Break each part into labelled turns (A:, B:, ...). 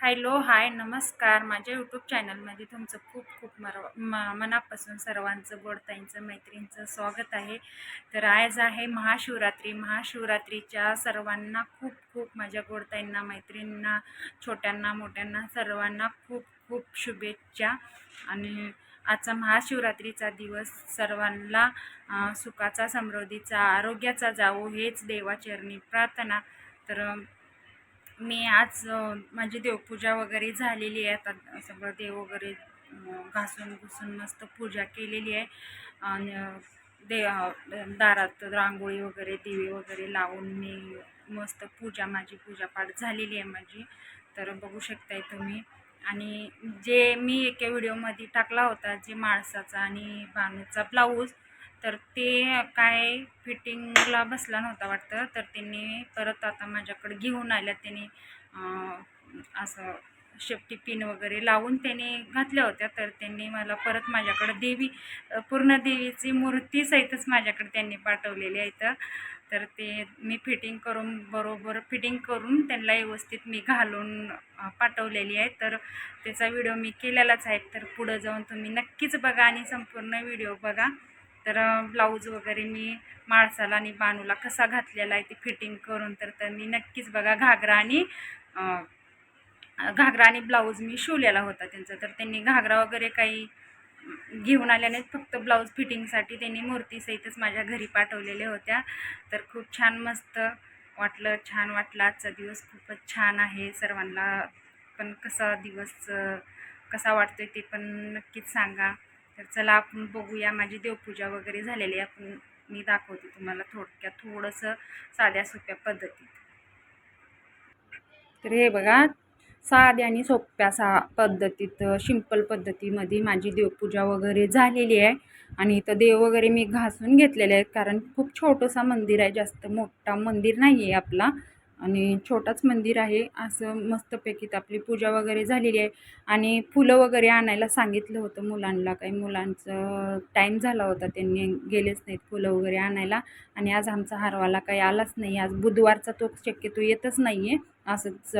A: Hello hi नमस्कार. माझ्या YouTube चॅनलमध्ये तुमचं खूप खूप मर म मनापासून सर्वांचं गोडताईंचं मैत्रींचं स्वागत आहे. तर आज आहे महाशिवरात्री. महाशिवरात्रीच्या सर्वांना खूप खूप माझ्या गोडताईंना मैत्रिणींना छोट्यांना मोठ्यांना सर्वांना खूप खूप शुभेच्छा. आणि आजचा महाशिवरात्रीचा दिवस सर्वांना सुखाचा समृद्धीचा आरोग्याचा जावो हेच देवाचरणी प्रार्थना. तर मी आज माझी देवपूजा वगैरे झालेली आहे. आता सगळं देव वगैरे घासून घुसून मस्त पूजा केलेली आहे. आणि दे दारात रांगोळी वगैरे दिवे वगैरे लावून मी मस्त पूजा माझी पूजापाठ झालेली आहे माझी. तर बघू शकताय तुम्ही. आणि जे मी एका व्हिडिओमध्ये टाकला होता जे माणसाचा आणि बानूचा ब्लाऊज तर ते काय फिटिंगला बसला नव्हता वाटतं. तर त्यांनी परत आता माझ्याकडे घेऊन आल्या. त्यांनी असं शेपटी पिन वगैरे लावून त्यांनी घातल्या होत्या. तर त्यांनी मला परत माझ्याकडं देवी पूर्ण देवीची मूर्ती सहितच माझ्याकडे त्यांनी पाठवलेली आहे तर तर ते मी फिटिंग करून बरोबर फिटिंग करून त्यांना व्यवस्थित मी घालून पाठवलेली आहे. तर त्याचा व्हिडिओ मी केलेलाच आहे. तर पुढं जाऊन तुम्ही नक्कीच बघा आणि संपूर्ण व्हिडिओ बघा. तर ब्लाऊज वगैरे मी माणसाला आणि बानूला कसा घातलेला आहे ते फिटिंग करून तर तर मी नक्कीच बघा घागरा आणि घागरा आणि ब्लाऊज मी शिवलेला होता त्यांचा. तर त्यांनी घागरा वगैरे काही घेऊन आल्याने फक्त ब्लाऊज फिटिंगसाठी त्यांनी मूर्तीसहितच माझ्या घरी पाठवलेल्या होत्या. तर खूप छान मस्त वाटलं छान वाटलं. आजचा दिवस खूपच छान आहे. सर्वांना पण कसा दिवस कसा वाटतोय ते पण नक्कीच सांगा. तर चला आपण बघूया माझी देवपूजा वगैरे झालेली आहे. आपण मी दाखवते तुम्हाला थोडक्यात थोडंसं साध्या सोप्या पद्धतीत. तर हे बघा साध्या आणि सोप्या सा पद्धतीत सिंपल पद्धतीमध्ये माझी देवपूजा वगैरे झालेली आहे. आणि इथं देव वगैरे मी घासून घेतलेले आहेत कारण खूप छोटंसं मंदिर आहे जास्त मोठा मंदिर नाही आहे आपला. आणि छोटाच मंदिर आहे. असं मस्तपैकी आपली पूजा वगैरे झालेली आहे. आणि फुलं वगैरे आणायला सांगितलं होतं मुलांना. काही मुलांचं टाईम झाला होता. त्यांनी गेलेच नाहीत फुलं वगैरे आणायला. आणि आज आमचा हारवाला काही आलाच नाही. आज बुधवारचा तो शक्यतो येतच नाही आहे असंच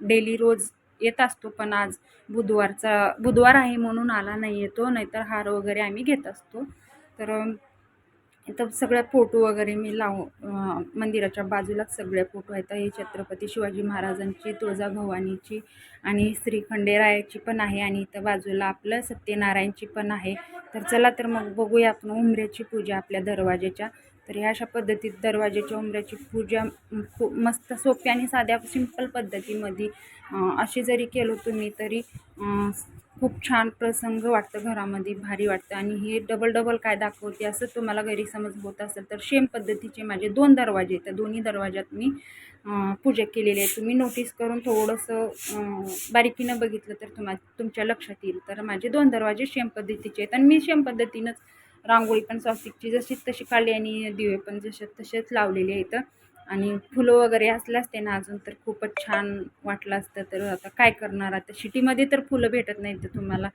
A: डेली रोज येत असतो. पण आज बुधवारचा बुधवार आहे म्हणून आला नाही येतो नाहीतर हार वगैरे आम्ही घेत असतो. तर इथं सगळ्या फोटो वगैरे मी लावू मंदिराच्या बाजूलाच सगळे फोटो आहेत. हे छत्रपती शिवाजी महाराजांची तुळजाभवानीची आणि श्री खंडेरायाची पण आहे आणि इथं बाजूला आपलं सत्यनारायणची पण आहे. तर चला तर मग बघूया आपण उंबऱ्याची पूजा आपल्या दरवाज्याच्या. तर ह्या अशा पद्धतीत दरवाज्याच्या उंबऱ्याची पूजा खूप मस्त सोप्या आणि साध्या सिंपल पद्धतीमध्ये असे अशी जरी केलो तुम्ही तरी खूप छान प्रसंग वाटतं घरामध्ये भारी वाटतं. आणि हे डबल डबल काय दाखवते असं तुम्हाला गैरसमज होत असेल तर सेम पद्धतीचे माझे दोन दरवाजे आहेत. त्या दोन्ही दरवाज्यात मी पूजा केलेली आहे. तुम्ही नोटीस करून थोडंसं बारीकीनं बघितलं तर तुम्हा तुमच्या लक्षात येईल. तर माझे दोन दरवाजे सेम पद्धतीचे आहेत. आणि मी सेम पद्धतीनंच रांगोळी पण स्वस्तिकची जशी तशी काढली आणि दिवे पण जसे तसेच लावलेले आहेत. आणि फुलं वगैरे असले असते ना अजून तर खूपच छान वाटलं असतं. तर आता काय करणार? आता सिटीमध्ये तर फुलं भेटत नाहीत तर तुम्हाला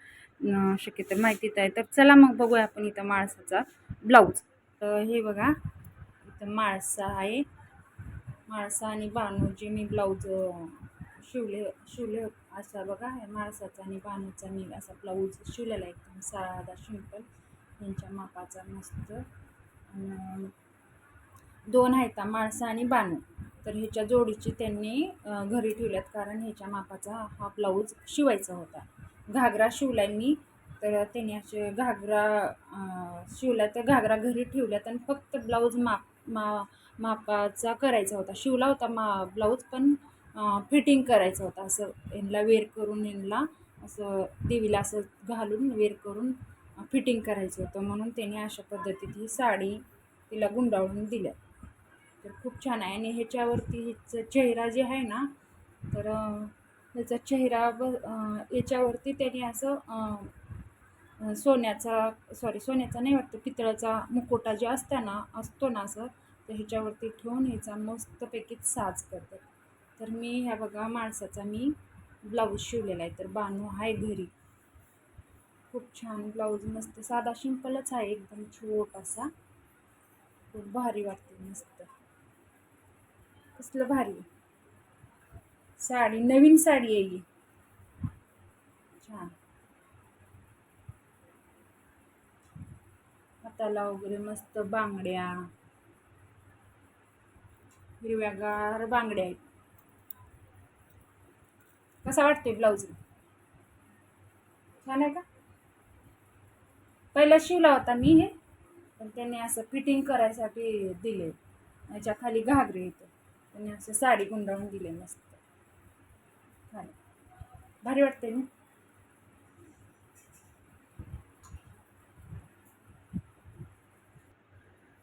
A: शक्यतो माहितीच आहे. तर चला मग बघूया आपण इथं माळसाचा ब्लाऊज. तर हे बघा इथं माळसा आहे. माळसा आणि बाणूचे मी ब्लाऊज शिवले शिवले असा बघा माळसाचा आणि बाणूचा मी असा ब्लाऊज शिवलेला एकदम साधा सिंपल यांच्या मापाचा मस्त. दोन आहेत माणसं आणि बाणू. तर ह्याच्या जोडीची त्यांनी घरी ठेवल्यात कारण ह्याच्या मापाचा हा ब्लाऊज शिवायचा होता. घागरा शिवला मी तर त्यांनी असे घागरा शिवला तर घागरा घरी ठेवल्यात आणि फक्त ब्लाऊज माप मा मापाचा करायचा होता. शिवला होता मा ब्लाऊज पण फिटिंग करायचा होता. असं यांना वेअर करून यांना असं देवीला असं घालून वेअर करून फिटिंग करायचं होतं. म्हणून त्यांनी अशा पद्धतीत ही साडी तिला गुंडाळून दिल्या तर खूप छान आहे. आणि ह्याच्यावरती हिचा चेहरा जे आहे ना तर ह्याचा त्याचा चेहरा ब याच्यावरती त्याने असं सोन्याचा सॉरी सोन्याचा नाही वाटतं पितळाचा मुकोटा जे असतं ना असतो ना असं तर ह्याच्यावरती ठेवून ह्याचा मस्तपैकी साज करतात. तर मी ह्या बघा माणसाचा मी ब्लाऊज शिवलेला आहे. तर बानू आहे घरी. खूप छान ब्लाऊज मस्त साधा सिंपलच आहे. एकदम छोटासा. खूप भारी वाटते मस्त. कसलं भारी. साडी नवीन साडी आहे ही छान. हाताला वगैरे मस्त बांगड्या. हिरव्यागार बांगड्या आहेत. कसा वाटते ब्लाऊज? छान आहे का? पहिला शिवला होता मी हे पण त्यांनी असं फिटिंग करायसाठी दिले याच्या खाली घागरे येतं आणि असं साडी गुंडाळून दिले मस्त. छान भारी वाटते ना?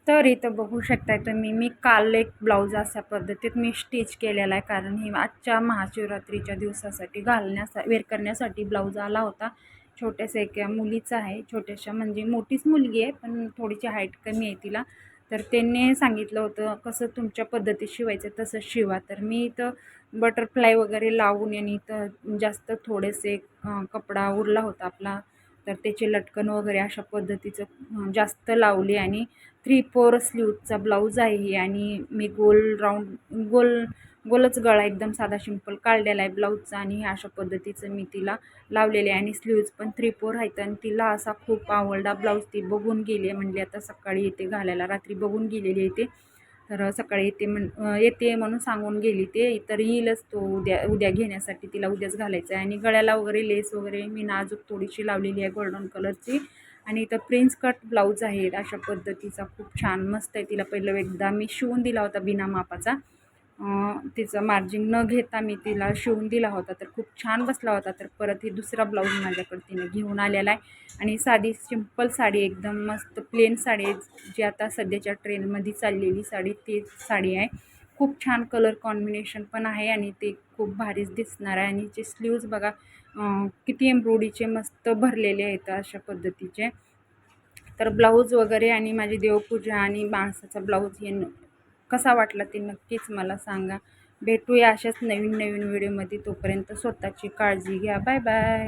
A: तर इथं बघू शकताय तुम्ही मी काल एक ब्लाऊज अशा पद्धतीत मी स्टिच केलेला आहे. कारण हे आजच्या महाशिवरात्रीच्या दिवसासाठी घालण्यासा वेअर करण्यासाठी ब्लाऊज आला होता. छोट्याशा एका मुलीचा आहे. छोट्याशा म्हणजे मोठीच मुलगी आहे पण थोडीशी हाईट कमी आहे तिला. तर त्यांनी सांगितलं होतं कसं तुमच्या पद्धतीत शिवायचं तसं शिवा. तर मी इथं बटरफ्लाय वगैरे लावून आणि इथं जास्त थोडेसे कपडा उरला होता आपला. तर त्याचे लटकन वगैरे अशा पद्धतीचं जास्त लावले आणि थ्री फोर स्लीवचा ब्लाऊज आहे आणि मी गोल राऊंड गोल गोलच गळा एकदम साधा सिंपल काढलेला आहे ब्लाऊजचा आणि ह्या अशा पद्धतीचं मी तिला लावलेले आहे. आणि स्लीव्ज पण थ्री फोर आहेत आणि तिला असा खूप आवडला ब्लाऊज ती बघून गेली आहे म्हणली आता सकाळी येते घालायला. रात्री बघून गेलेली येते तर सकाळी येते म्हण येते म्हणून सांगून गेली ते. तर येईलच तो उद्या उद्या घेण्यासाठी. तिला उद्याच घालायचं आहे आणि गळ्याला वगैरे लेस वगैरे मी नाजूक थोडीशी लावलेली आहे गोल्डन कलरची आणि इथं प्रिन्स कट ब्लाऊज आहे अशा पद्धतीचा खूप छान मस्त आहे. तिला पहिलं एकदा मी शिवून दिला होता बिना मापाचा. तिचं मार्जिन न घेता मी तिला शिवून दिला होता. तर खूप छान बसला होता. तर परत ही दुसरा ब्लाऊज माझ्याकडे तिने घेऊन आलेला आहे. आणि साधी सिंपल साडी एकदम मस्त प्लेन साडी आहे. जी आता सध्याच्या ट्रेनमध्ये चाललेली साडी ती साडी आहे. खूप छान कलर कॉम्बिनेशन पण आहे आणि ते खूप भारीच दिसणार आहे. आणि जे स्लीव्ज बघा किती एम्ब्रॉयडरीचे मस्त भरलेले आहेत अशा पद्धतीचे. तर ब्लाऊज वगैरे आणि माझी देवपूजा आणि माणसाचा ब्लाऊज हे कसा वाटला ते नक्कीच मला सांगा. भेटूया अशाच नवीन नवीन व्हिडिओमध्ये तोपर्यंत स्वतःची काळजी घ्या. Bye bye